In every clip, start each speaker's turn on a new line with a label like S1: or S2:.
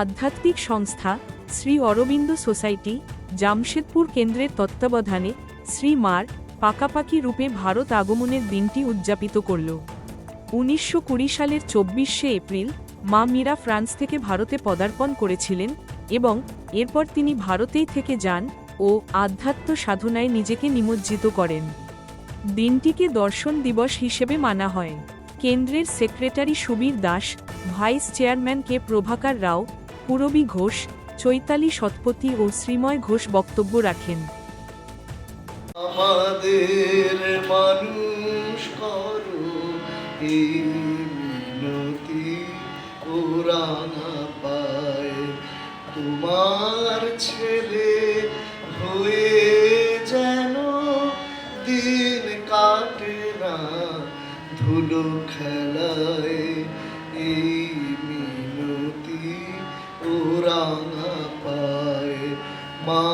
S1: আধ্যাত্মিক সংস্থা শ্রী অরবিন্দ সোসাইটি, জামশেদপুর কেন্দ্রের তত্ত্বাবধানে শ্রী মার পাকাপাকি রূপে ভারত আগমনের দিনটি উদযাপিত করল। উনিশশো কুড়ি সালের চব্বিশে এপ্রিল মা মীরা ফ্রান্স থেকে ভারতে পদার্পণ করেছিলেন এবং এরপর তিনি ভারতেই থেকে যান ও আধ্যাত্ম সাধনায় নিজেকে নিমজ্জিত করেন। দিনটিকে দর্শন দিবস হিসেবে মানা হয়। কেন্দ্রের secretary Subir Das, vice chairman K Prabhakar Rao Purabi Ghosh Chaitali Satpathy ও শ্রীময় ঘোষ বক্তব্য রাখেন।
S2: মানুষ তোমার ছেলে মা,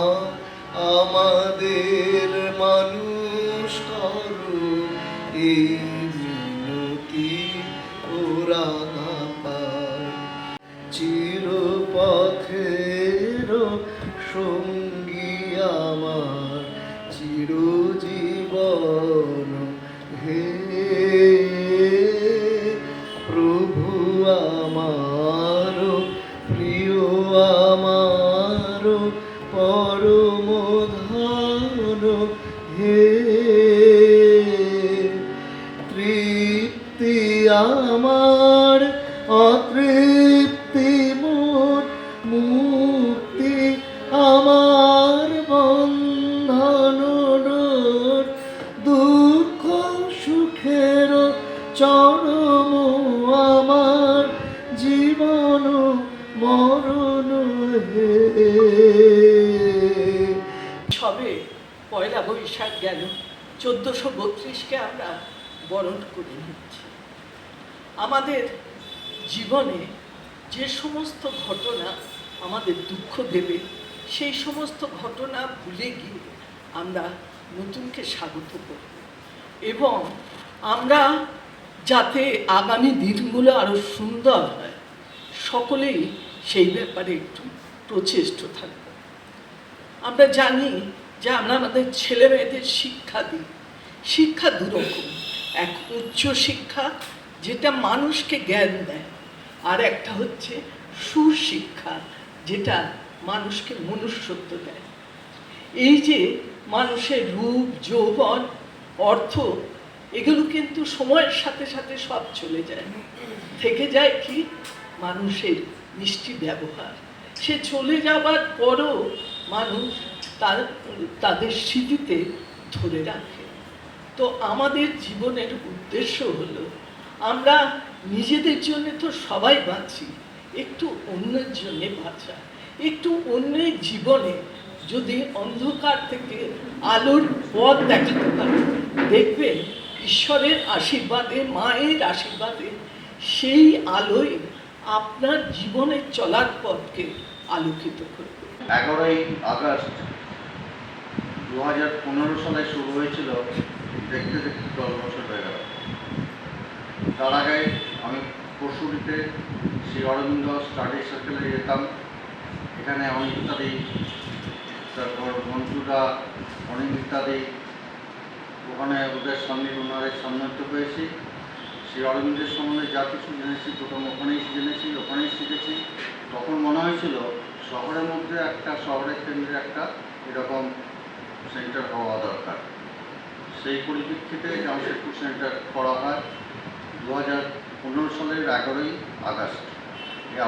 S2: আমাদের মানুষ করো এই মিনতি ওরা না পায় চিরপথের সঙ্গী আমার, চিরজীবন হে প্রভু আমার।
S3: বৈশাখ গেল, চোদ্দোশো বত্রিশকে আমরা বরণ করে নিচ্ছি। আমাদের জীবনে যে সমস্ত ঘটনা আমাদের দুঃখ দেবে, সেই সমস্ত ঘটনা ভুলে গিয়ে আমরা নতুনকে স্বাগত করব। এবং আমরা যাতে আগামী দিনগুলো আরও সুন্দর হয়, সকলেই সেই ব্যাপারে একটু প্রচেষ্ট থাকব। আমরা জানি যে আমরা আমাদের ছেলে মেয়েদের শিক্ষা দিই। শিক্ষা দুরকম। এক উচ্চ শিক্ষা যেটা মানুষকে জ্ঞান দেয়। আর একটা হচ্ছে সুশিক্ষা যেটা মানুষকে মনুষ্যত্ব দেয়। এই যে মানুষের রূপ, যৌবন, অর্থ, এগুলো কিন্তু সময়ের সাথে সাথে সব চলে যায়। থেকে যায় কি? মানুষের মিষ্টি ব্যবহার। সে চলে যাবার পরও মানুষ তাদের স্মৃতিতে ধরে রাখে। তো আমাদের জীবনের উদ্দেশ্য হলো, আমরা নিজেদের জন্য তো সবাই বাঁচি, একটু অন্যের জন্যে বাঁচা। একটু অন্যের জীবনে যদি অন্ধকার থেকে আলোর পথ দেখাতে পারে, দেখবেন ঈশ্বরের আশীর্বাদে, মায়ের আশীর্বাদে সেই আলোয় আপনার জীবনের চলার পথকে আলোকিত করবে।
S4: এগারোই আগস্ট দু হাজার পনেরো সালে শুরু হয়েছিল দেখতে দেখতে দশ বছর হয়ে গেল। তার আগে আমি পরশুরিতে শ্রী অরবিন্দ স্টাডি সার্কেলে যেতাম। এখানে অনেক ইত্যাদি, তারপর মন্টুরা অনেক ইত্যাদি। ওখানে ওদের সামনে ওনাদের সান্নিধ্য পেয়েছি শ্রী অরবিন্দের সম্বন্ধে যা কিছু জেনেছি, প্রথম ওখানেই জেনেছি, ওখানেই শিখেছি। তখন মনে হয়েছিল শহরের মধ্যে একটা শহরের কেন্দ্রে একটা এরকম সেন্টার হওয়া দরকার। সেই পরিপ্রেক্ষিতে জামশেদপুর সেন্টার করা হয় দু হাজার পনেরো সালের এগারোই আগস্ট।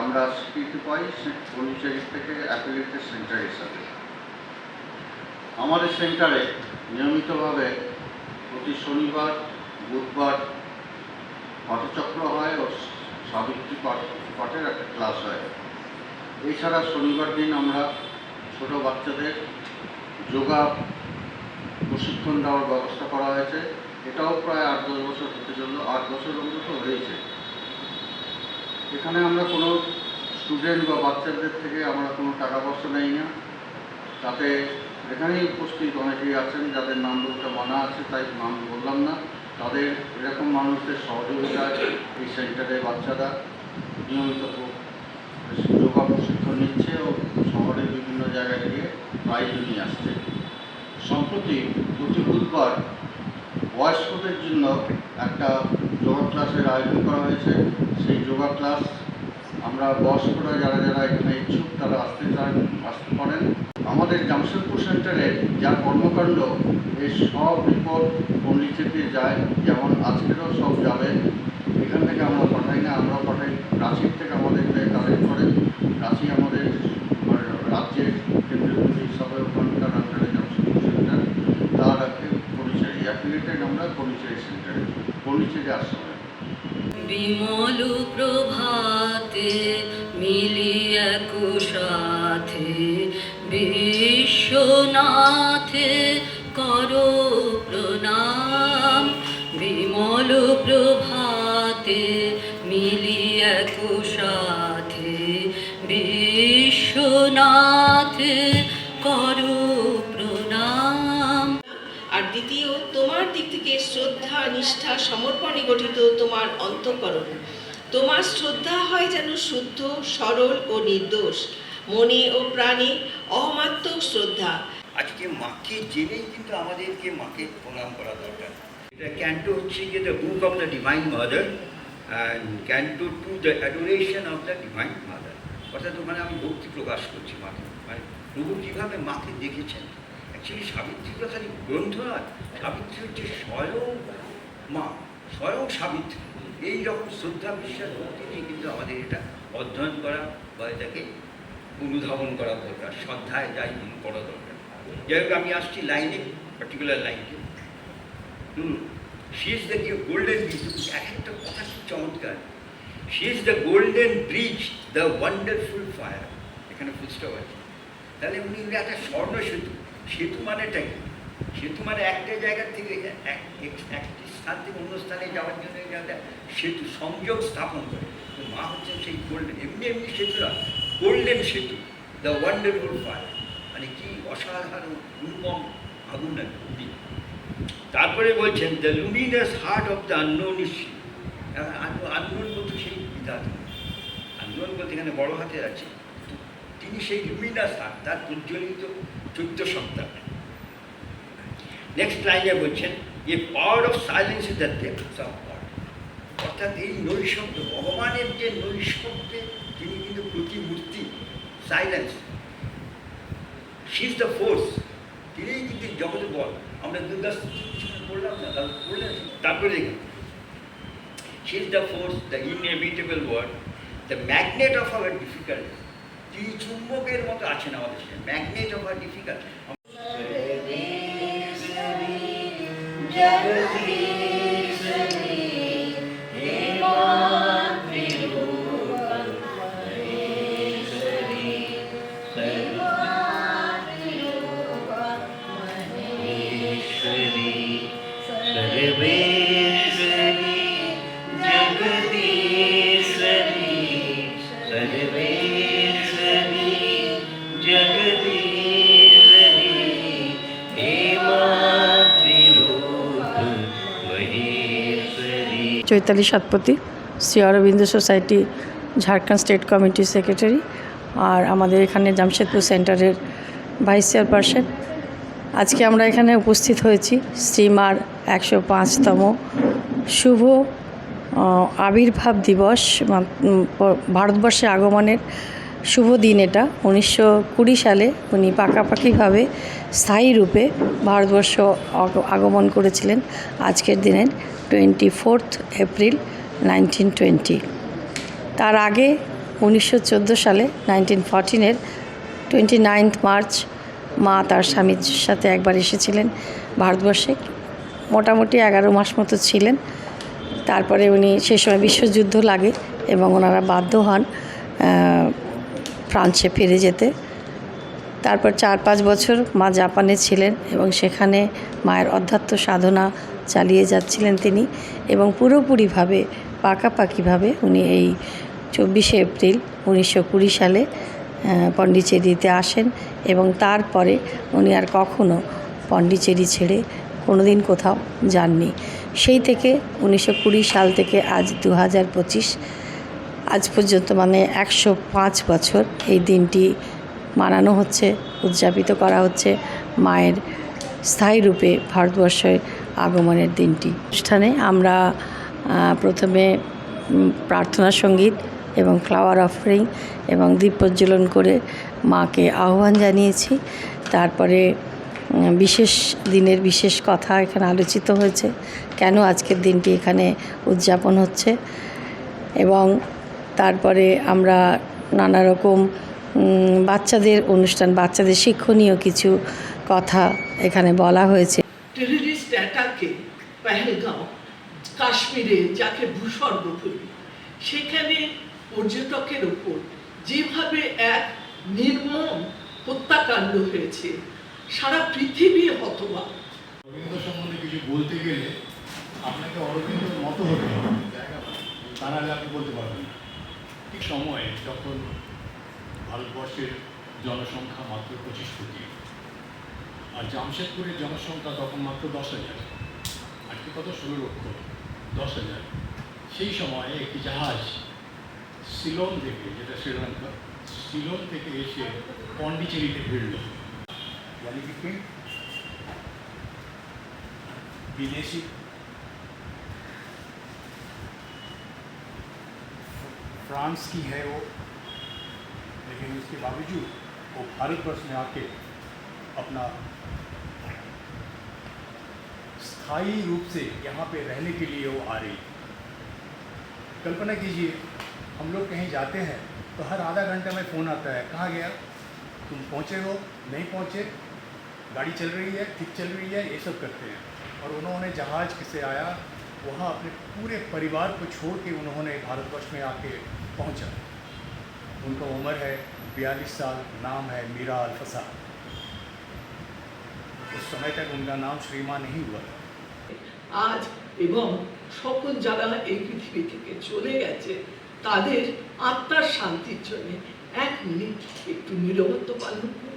S4: আমরা স্বীকৃতি পাই পন্ডিচেরি থেকে অ্যাফিলিয়েটেড সেন্টার হিসাবে। আমাদের সেন্টারে নিয়মিতভাবে প্রতি শনিবার, বুধবার পাঠচক্র হয় ও সাবিত্রী পাঠ পাঠের একটা ক্লাস হয়। এছাড়া শনিবার দিন আমরা ছোট বাচ্চাদের যোগা প্রশিক্ষণ দেওয়ার ব্যবস্থা করা হয়েছে। এটাও প্রায় আট দশ বছর হতে চলল। আট বছর অন্তত হয়েছে। এখানে আমরা কোনো স্টুডেন্ট বা বাচ্চাদের থেকে আমরা কোনো টাকা পয়সা নেই না। তাতে এখানেই উপস্থিত অনেকেই আছেন, যাদের নাম বলতে মানা আছে, তাই নাম বললাম না। তাদের এরকম মানুষদের সহযোগিতা এই সেন্টারে বাচ্চারা। নিয়মিত যোগা প্রশিক্ষণ নিচ্ছে ও শহরের বিভিন্ন জায়গায় গিয়ে প্রাইজ নিয়ে আসছে। সম্প্রতি প্রতি বুধবার বয়স্কদের জন্য একটা যোগা ক্লাসের আয়োজন করা হয়েছে। সেই যোগা ক্লাস আমরা বয়স্করা যারা যারা এখানে ইচ্ছুক তারা আসতে চান, আসতে পারেন। আমাদের জামশেদপুর সেন্টারে যা কর্মকাণ্ড এই সব রিপোর্ট পন্ডিচেরিতে যায়। যেমন আজকেরও সব যাবে।
S5: বিশ্বনাথে করো প্রণাম। বিমল প্রভাতে মিলিয়া কুশাথে বিশ্বনাথে করো প্রণাম।
S6: আর দ্বিতীয়, তোমার দিক থেকে শ্রদ্ধা, নিষ্ঠা, সমর্পণে গঠিত তোমার অন্তঃকরণ। তোমার শ্রদ্ধা হয় যেন শুদ্ধ, সরল ও নির্দোষ। মনে ও প্রাণে অমাত্মক শ্রদ্ধা।
S7: আজকে মাকে জেনেই কিন্তু আমাদেরকে মাকে প্রণাম করা দরকার। এটা ক্যান্টো হচ্ছে গিয়ে the book of the divine mother canto two the adoration of the divine mother অর্থাৎ ওখানে আমি ভক্তি প্রকাশ করছি মাকে। মানে প্রভু কীভাবে মাকে দেখেছেন? অ্যাকচুয়ালি সাবিত্রী তো খালি গ্রন্থ নয় সাবিত্রী হচ্ছে স্বয়ং মা, স্বয়ং সাবিত্রী। এই রকম শ্রদ্ধা বিশ্বাস, ভক্তি নিয়ে কিন্তু আমাদের এটা অধ্যয়ন করা বা এটাকে অনুধাবন করা দরকার। শ্রদ্ধায় যাই করা দরকার। যাই আমি আসছি লাইনে পার্টিকুলার লাইনে হুম she is the golden bridge এক একটা কথা খুব চমৎকার। She is the golden bridge the wonderful fire এখানে ফুলস্টপ আছে। তাহলে উনি একটা স্বর্ণ সেতু। সেতু মানেটা কি? সেতু মানে একটা জায়গা থেকে এক- এক- একটি স্থান থেকে অন্য স্থানে যাওয়ার জন্য জায়গাটা সেতু, সংযোগ স্থাপন করে। মা হচ্ছেন সেই গোল্ডেন এমনি এমনি সেতু না গোল্ডেন সেতু দ্য ওয়ান্ডারফুল ফায়ার মানে কি অসাধারণ অনুপম আগুন আর তারপরে বলছেন the luminous heart of the unknown is unknown বলতে সেই বিধাতা। আননোন বলতে এখানে বড় হাতের আছে। তিনি সেই লুমিনাস হার্ট তার প্রজ্বলিত চৈত্য সন্তান। নেক্সট লাইনে বলছেন a power of silence is the অর্থাৎ এই নৈশব্দ, ভগবানের যে নৈশব্দে তিনি কিন্তু প্রতিমূর্তি silence she is the force তিনি কিন্তু জগতের বল। আমরা দুর্গা পড়লাম না তারপর পড়লে তারপরে দেখুন she the force the inevitable word the magnet of our difficult তিনি চুম্বকের মতো আছেন আমাদের সাথে। Magnet of our difficult
S8: Chaitali Satpathy, Shri Aurobindo society, Jharkhand state committee secretary আর আমাদের এখানে জামশেদপুর সেন্টারের ভাইস চেয়ারপারসন। আজকে আমরা এখানে উপস্থিত হয়েছি শ্রীমার একশো পাঁচতম শুভ আবির্ভাব দিবস ভারতবর্ষে আগমনের শুভ দিন এটা। উনিশশো কুড়ি সালে উনি পাকাপাকিভাবে স্থায়ী রূপে ভারতবর্ষ আগ- আগমন করেছিলেন আজকের দিনের twenty fourth April nineteen twenty. তার আগে উনিশশো চোদ্দ সালে নাইনটিন ফর্টিনের টোয়েন্টি নাইনথ মার্চ মা তার স্বামীর সাথে একবার এসেছিলেন ভারতবর্ষে। মোটামুটি এগারো মাস মতো ছিলেন। তারপরে উনি সেই সময় বিশ্বযুদ্ধ লাগে এবং ওনারা বাধ্য হন ফ্রান্সে ফিরে যেতে। তারপর চার পাঁচ বছর মা জাপানে ছিলেন এবং সেখানে মায়ের অধ্যাত্ম সাধনা চালিয়ে যাচ্ছিলেন তিনি এবং পুরোপুরিভাবে পাকাপাকিভাবে উনি এই চব্বিশে এপ্রিল উনিশশো কুড়ি সালে আহ, পন্ডিচেরিতে আসেন এবং তারপরে উনি আর কখনো পন্ডিচেরি ছেড়ে কোনোদিন কোথাও যাননি। সেই থেকে উনিশশো কুড়ি সাল থেকে আজ দু হাজার পঁচিশ আজ পর্যন্ত মানে একশো পাঁচ বছর এই দিনটি মানানো হচ্ছে, উদযাপিত করা হচ্ছে মায়ের স্থায়ী রূপে ভারতবর্ষে আগমনের দিনটি। অনুষ্ঠানে আমরা প্রথমে প্রার্থনা সংগীত এবং ফ্লাওয়ার অফারিং এবং দীপ প্রজ্বলন করে মাকে আহ্বান জানিয়েছি। তারপরে বিশেষ দিনের বিশেষ কথা এখানে আলোচিত হয়েছে, কেন আজকের দিনটি এখানে উদযাপন হচ্ছে এবং তারপরে আমরা নানা রকম বাচ্চাদের অনুষ্ঠান বাচ্চাদের শিক্ষণীয় কিছু কথা এখানে বলা হয়েছে।
S3: টেররিস্ট অ্যাটাকে পেহেলগাঁও কাশ্মীরে যাকে ভূস্বর্গ বলি সেখানে পর্যটকের ওপর যেভাবে এক নির্মম হত্যাকাণ্ড হয়েছে সারা পৃথিবী
S9: অরবিন্দ সম্বন্ধে কিছু বলতে গেলে আপনাকে অরবিন্দর মতো হতে হবে তা নাহলে আপনি বলতে পারবেন না। একটি সময়ে যখন ভারতবর্ষের জনসংখ্যা মাত্র পঁচিশ কোটি, আর জামশেদপুরের জনসংখ্যা তখন মাত্র দশ হাজার, আজকে কত? ষোলো লক্ষ দশ হাজার। সেই সময়ে একটি জাহাজ সিলন থেকে, যেটা শ্রীলঙ্কা, সিলন থেকে এসে পন্ডিচেরিতে ভিড়ল। কি? বিদেশি फ्रांस की है वो, लेकिन उसके बावजूद वो भारतवर्ष में आके अपना स्थायी रूप से यहाँ पे रहने के लिए वो आ रही। कल्पना कीजिए, हम लोग कहीं जाते हैं तो हर आधा घंटे में फ़ोन आता है, कहाँ गया? तुम पहुँचे हो? नहीं पहुँचे? गाड़ी चल रही है, ठीक चल रही है? ये सब करते हैं। और उन्होंने जहाज़ से आया? वहाँ अपने पूरे परिवार को छोड़ के उन्होंने भारतवर्ष में आके पहुँचा उनका उम्र है बयालीस साल नाम है मीरा अल्फसा उस समय तक उनका नाम श्रीमान नहीं हुआ था
S3: আজ এবং সকল যারা এই পৃথিবী থেকে চলে গেছে তাদের আত্মার শান্তির জন্য এক মিনিট একটু নিরবত্ব পালন করুন